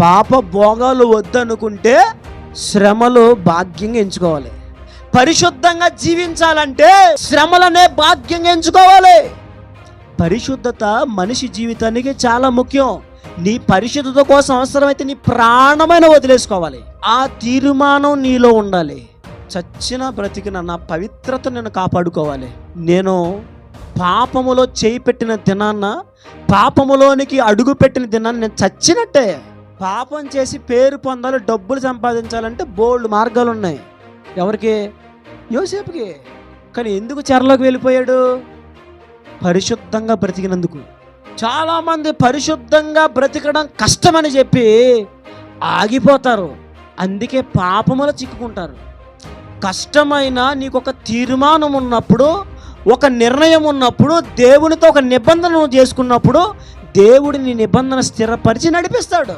పాప భోగాలు వద్దనుకుంటే శ్రమలు భాగ్యంగా ఎంచుకోవాలి. పరిశుద్ధంగా జీవించాలంటే శ్రమలనే భాగ్యంగా ఎంచుకోవాలి. పరిశుద్ధత మనిషి జీవితానికి చాలా ముఖ్యం. నీ పరిశుద్ధత కోసం అవసరమైతే నీ ప్రాణమైన వదిలేసుకోవాలి. ఆ తీర్మానం నీలో ఉండాలి. చచ్చిన బ్రతికిన నా పవిత్రత నేను కాపాడుకోవాలి. నేను పాపములో చేయి పెట్టిన దినాన్న పాపములోనికి అడుగు పెట్టిన దినాన్ని నేను చచ్చినట్టే. పాపం చేసి పేరు పొందాలి డబ్బులు సంపాదించాలంటే బోల్డ్ మార్గాలు ఉన్నాయి ఎవరికి? యోసేపుకి. కానీ ఎందుకు చెరలోకి వెళ్ళిపోయాడు? పరిశుద్ధంగా బ్రతికినందుకు. చాలామంది పరిశుద్ధంగా బ్రతికడం కష్టమని చెప్పి ఆగిపోతారు. అందుకే పాపములో చిక్కుకుంటారు. కష్టమైన నీకు ఒక తీర్మానం ఉన్నప్పుడు ఒక నిర్ణయం ఉన్నప్పుడు దేవునితో ఒక నిబంధన చేసుకున్నప్పుడు దేవుడు నీ నిబంధన స్థిరపరిచి నడిపిస్తాడు.